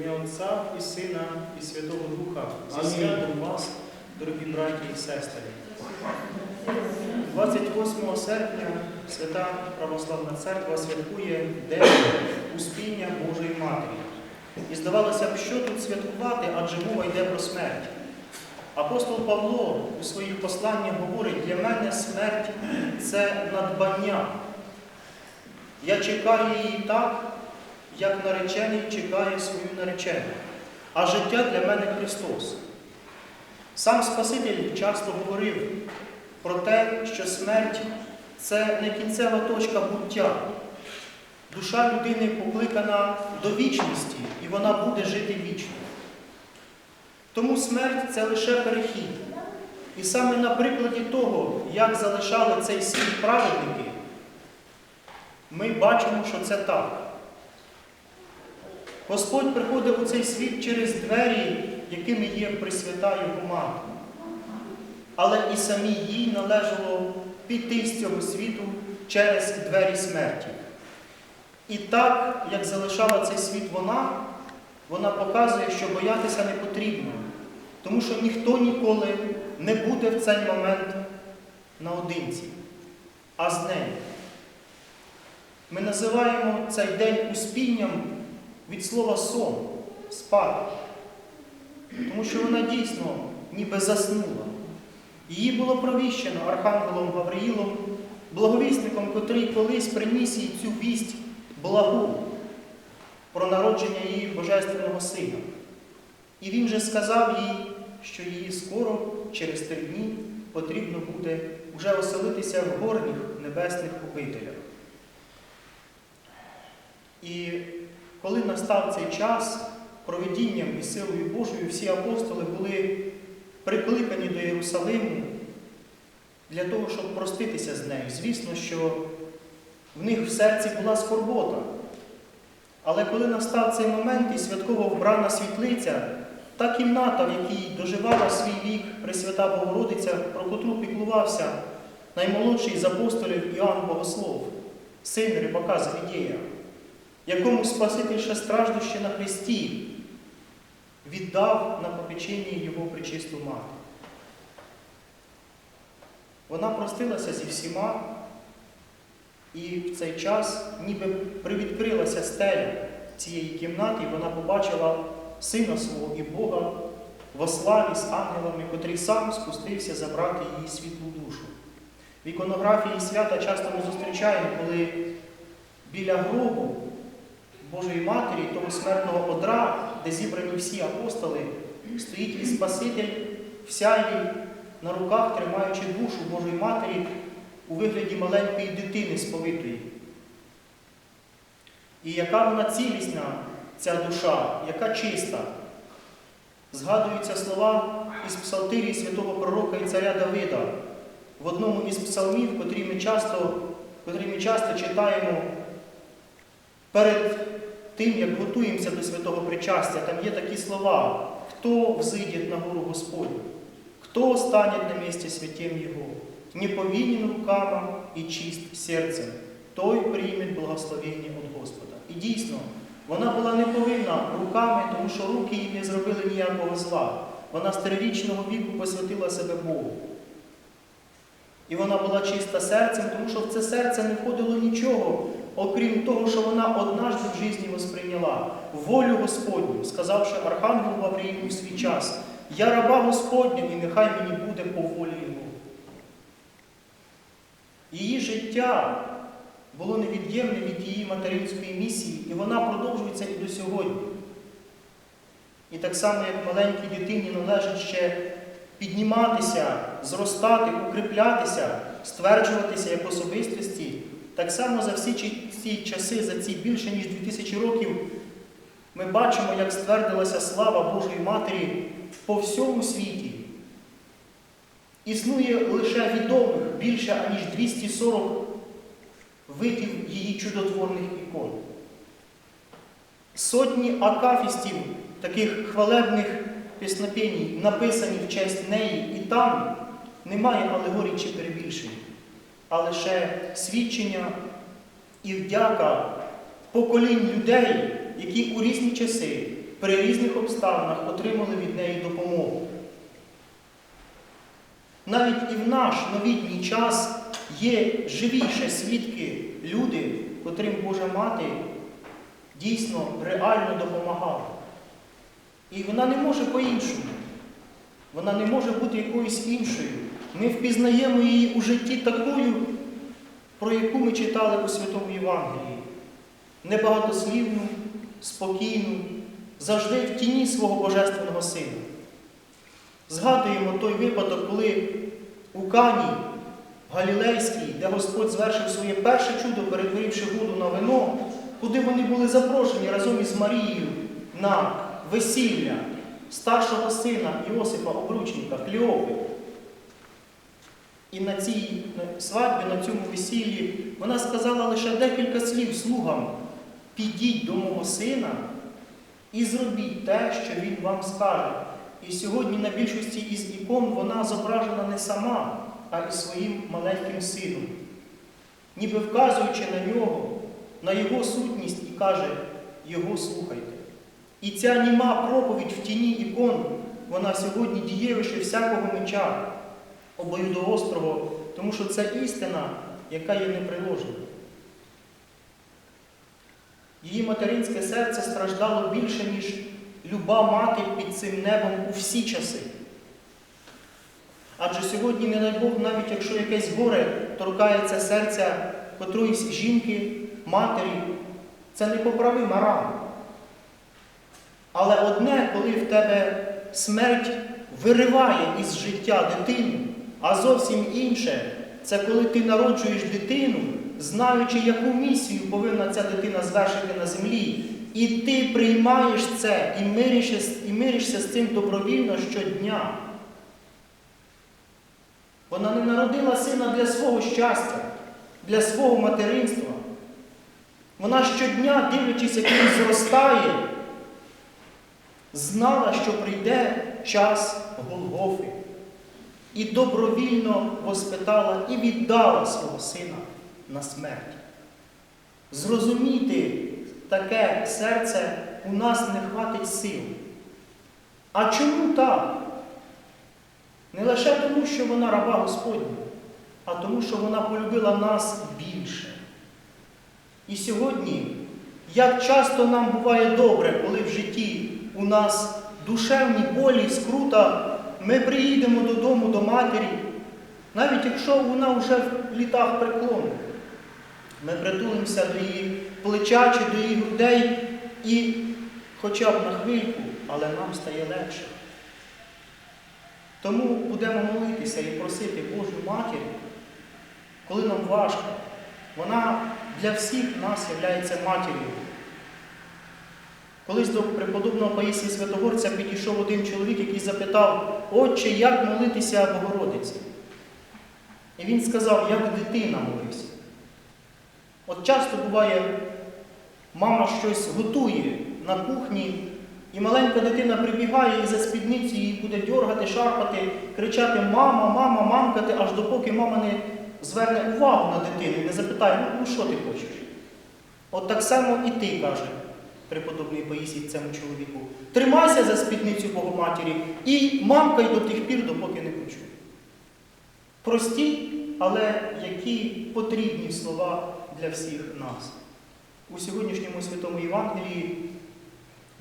ім'я Отця і Сина, і Святого Духа. Зі святом вас, дорогі браті і сестри. 28 серпня Свята Православна Церква святкує День Успіння Божої Матері. І здавалося б, що тут святкувати, адже мова йде про смерть. Апостол Павло у своїх посланнях говорить, для мене смерть це надбання. Я чекаю її так, як наречений чекає свою наречену. А життя для мене Христос. Сам Спаситель часто говорив про те, що смерть це не кінцева точка буття. Душа людини покликана до вічності, і вона буде жити вічно. Тому смерть це лише перехід. І саме на прикладі того, як залишали цей світ праведники, ми бачимо, що це так. Господь приходив у цей світ через двері, якими є Пресвята Його мати. Але і самій їй належало піти з цього світу через двері смерті. І так, як залишала цей світ вона, вона показує, що боятися не потрібно, тому що ніхто ніколи не буде в цей момент наодинці, а з нею. Ми називаємо цей день успінням від слова сон, спати. Тому що вона дійсно ніби заснула. Її було провіщено Архангелом Гавриїлом, благовісником, котрий колись приніс їй цю вість благу про народження її Божественного Сина. І він же сказав їй, що її скоро, через три дні, потрібно буде вже оселитися в горніх небесних обителях. І коли настав цей час, проведінням і силою Божою всі апостоли були прикликані до Єрусалиму для того, щоб проститися з нею. Звісно, що в них в серці була скорбота. Але коли настав цей момент і святково вбрана світлиця, та кімната, в якій доживала свій вік Пресвята Богородиця, про котру піклувався наймолодший з апостолів Іоанн Богослов, син рибака Звідєя, якому Спаситель ще страждуще на Христі, віддав на попечення його причисту мати. Вона простилася зі всіма, і в цей час ніби привідкрилася стеля цієї кімнати, і вона побачила сина свого і Бога во славі з ангелами, котрий сам спустився забрати її світлу душу. В іконографії свята часто ми зустрічаємо, коли біля гробу Божої Матері, того смертного одра, де зібрані всі апостоли, стоїть і Спаситель в сяйві на руках, тримаючи душу Божої Матері у вигляді маленької дитини сповитої. І яка вона цілісна, ця душа, яка чиста. Згадуються слова із псалтирії святого пророка і царя Давида в одному із псалмів, котрі ми часто, котрі ми часто читаємо перед тим, як готуємося до святого причастя, там є такі слова, хто взийде на гору Господню, хто стане на місці святім Його, не повинен руками і чист серцем, той прийме благословення від Господа. І дійсно, вона була не повинна руками, тому що руки їй не зробили ніякого зла. Вона з трирічного віку посвятила себе Богу. І вона була чиста серцем, тому що в це серце не входило нічого, окрім того, що вона однажды в житті восприйняла волю Господню, сказавши Архангелу Гавриїлу у свій час, я раба Господня, і нехай мені буде по волі Його. Її життя було невід'ємне від її материнської місії, і вона продовжується і до сьогодні. І так само, як маленькій дитині належить ще підніматися, зростати, укріплятися, стверджуватися як особистості, так само за всі ці часи, за ці більше ніж 2000 років, ми бачимо, як ствердилася слава Божої Матері по всьому світі. Існує лише відомих більше аніж 240 видів її чудотворних ікон. Сотні акафістів, таких хвалебних піснопеній, написані в честь неї, і там немає алегорій чи перебільшень, а лише свідчення і вдяка поколінь людей, які у різні часи, при різних обставинах отримали від неї допомогу. Навіть і в наш новітній час є живіше свідки люди, котрим Божа Мати дійсно реально допомагала. І вона не може по-іншому. Вона не може бути якоюсь іншою. Ми впізнаємо її у житті такою, про яку ми читали у Святому Євангелії. Небагатослівну, спокійну, завжди в тіні свого Божественного Сина. Згадуємо той випадок, коли у Кані Галілейській, де Господь звершив своє перше чудо, перетворивши воду на вино, куди вони були запрошені разом із Марією на весілля старшого сина Іосифа Обручника, Кліопи. І на цій свадьбі, на цьому весіллі, вона сказала лише декілька слів слугам: підіть до мого сина і зробіть те, що він вам скаже. І сьогодні на більшості із ікон вона зображена не сама, а із своїм маленьким сином, ніби вказуючи на нього, на його сутність і каже, його слухайте. І ця німа проповідь в тіні ікон, вона сьогодні дієвище всякого меча, обоюдоострого, тому що це істина, яка є неприложена. Її материнське серце страждало більше, ніж люба мати під цим небом у всі часи. Адже сьогодні, не дай Бог, навіть якщо якесь горе торкається серця котроїсь жінки, матері, це непоправима рана. Але одне, коли в тебе смерть вириває із життя дитину, а зовсім інше це коли ти народжуєш дитину, знаючи, яку місію повинна ця дитина звершити на землі. І ти приймаєш це і миришся, і миришся з цим добровільно щодня. Вона не народила сина для свого щастя, для свого материнства. Вона щодня, дивлячись, як він зростає, знала, що прийде час Голгофи. І добровільно воспитала і віддала свого сина на смерть. Зрозуміти таке серце у нас не хватить сил. А чому так? Не лише тому, що вона раба Господня, а тому, що вона полюбила нас більше. І сьогодні, як часто нам буває добре, коли в житті у нас душевні болі, скрута, ми приїдемо додому до матері, навіть якщо вона вже в літах преклону. Ми притулимося до її плеча чи до її грудей і хоча б на хвильку, але нам стає легше. Тому будемо молитися і просити Божу Матір, коли нам важко. Вона для всіх нас є матір'ю. Колись до преподобного Паїсія Святогорця підійшов один чоловік, який запитав, Отче, як молитися Богородиці? І він сказав, як дитина молився. От часто буває, мама щось готує на кухні, і маленька дитина прибігає і за спідницю її буде дьоргати, шарпати, кричати Мама, мама, мамкати, аж допоки мама не зверне увагу на дитину і не запитає, ну що ти хочеш? От так само і ти, каже преподобний Паїсій цьому чоловіку. Тримайся за спідницю Богоматері і мамкай до тих пір, допоки не почує. Прості, але які потрібні слова для всіх нас. У сьогоднішньому святому Євангелії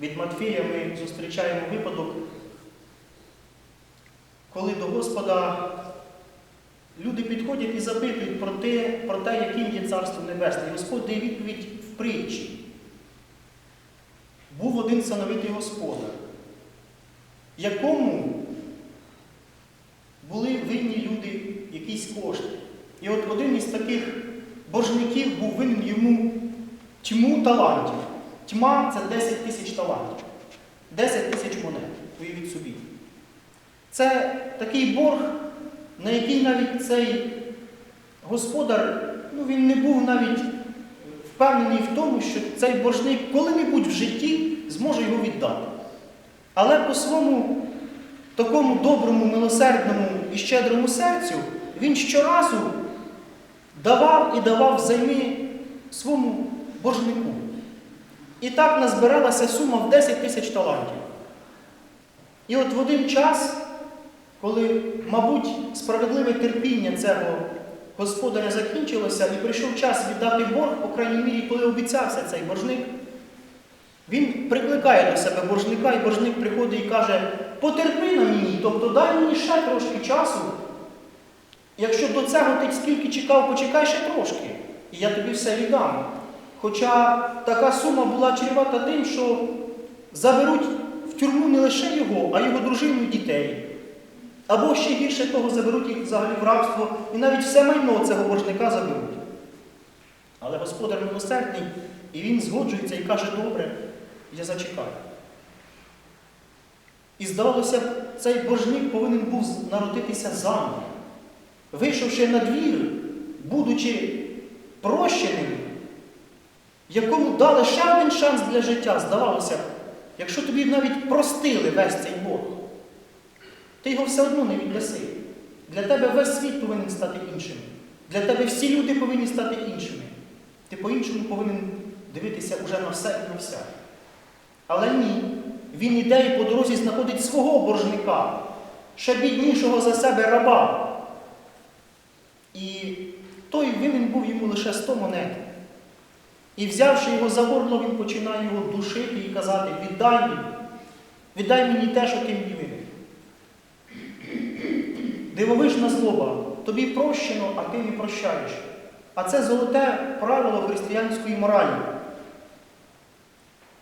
від Матфея ми зустрічаємо випадок, коли до Господа люди підходять і запитують про те, про те яким є Царство Небесне. Господь дає відповідь в притчі. Був один сановитий господар, якому були винні люди якісь кошти. І от один із таких боржників був винен йому тьму талантів. Тьма це 10 тисяч талантів. 10 тисяч монет, уявіть собі. Це такий борг, на який навіть цей господар, ну він не був навіть впевнений в тому, що цей боржник коли-небудь в житті зможе його віддати. Але по своєму такому доброму, милосердному і щедрому серцю він щоразу давав і давав взаймі своєму боржнику. І так назбиралася сума в 10 тисяч талантів. І от в один час, коли, мабуть, справедливе терпіння цього господаря закінчилося і прийшов час віддати борг, по крайній мірі, коли обіцявся цей боржник, він прикликає до себе боржника, і боржник приходить і каже, потерпи на мені, тобто дай мені ще трошки часу. Якщо до цього ти скільки чекав, почекай ще трошки, і я тобі все віддам. Хоча така сума була чревата тим, що заберуть в тюрму не лише його, а його дружину і дітей. Або ще гірше того заберуть їх взагалі в рабство, і навіть все майно цього боржника заберуть. Але господар милосердний, і він згоджується і каже, добре, я зачекаю. І здавалося цей боржник повинен був народитися заново. Вийшовши на двір, будучи прощеним, якому дали ще один шанс для життя, здавалося б, якщо тобі навіть простили весь цей ти його все одно не віддаси. Для тебе весь світ повинен стати іншим. Для тебе всі люди повинні стати іншими. Ти по-іншому повинен дивитися уже на все і на вся. Але ні, він іде і по дорозі знаходить свого боржника, ще біднішого за себе раба. І той винен був йому лише 100 монет. І взявши його за горло, він починає його душити і казати, віддай мені, віддай мені те, що ти мені. Дивовижна злоба, тобі прощено, а ти не прощаєш. А це золоте правило християнської моралі.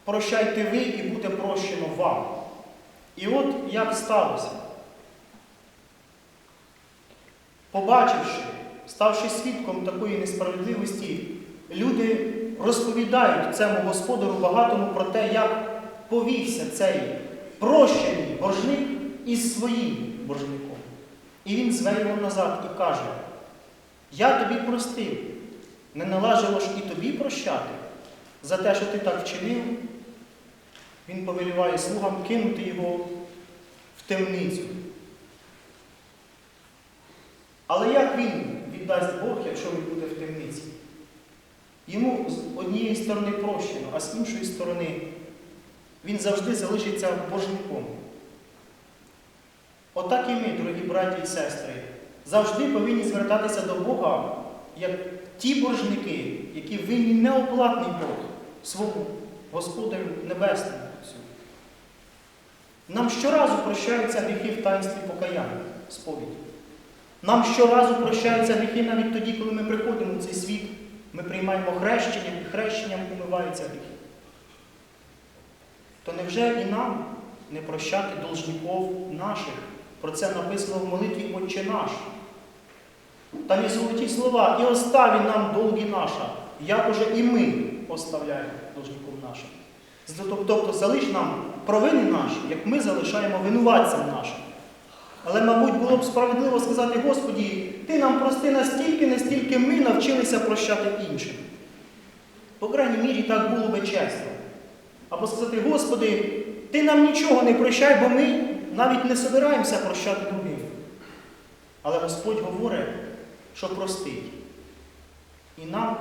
Прощайте ви і буде прощено вам. І от як сталося. Побачивши, ставши свідком такої несправедливості, люди розповідають цьому господару багатому про те, як повівся цей прощений боржник із своїм боржником. І він зве його назад і каже, я тобі простив, не належало ж і тобі прощати за те, що ти так вчинив. Він повеліває слугам кинути його в темницю. Але як він віддасть Бог, якщо він буде в темниці? Йому з однієї сторони прощено, а з іншої сторони він завжди залишиться боржником. Отак і ми, дорогі браті і сестри, завжди повинні звертатися до Бога, як ті боржники, які винні неоплатний борг свого Господарю Небесному. Нам щоразу прощаються гріхи в таїнстві покаяння, сповіді. Нам щоразу прощаються гріхи навіть тоді, коли ми приходимо в цей світ, ми приймаємо хрещення і хрещенням умиваються гріхи. То невже і нам не прощати должників наших? Про це написано в молитві Отче наш. Там є золоті слова, і оставі нам долги наша, як уже і ми оставляємо должником нашим. Тобто залиш нам провини наші, як ми залишаємо винуватцям нашим. Але, мабуть, було б справедливо сказати, Господі, Ти нам прости настільки, настільки ми навчилися прощати іншим. По крайній мірі, так було би чесно. Або сказати, Господи, Ти нам нічого не прощай, бо ми навіть не собираємося прощати другим. Але Господь говорить, що простить. І нам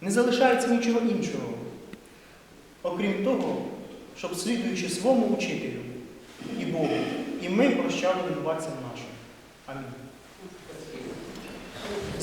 не залишається нічого іншого, окрім того, щоб слідуючи своєму учителю і Богу, і ми прощали винуватцям нашим. Амінь.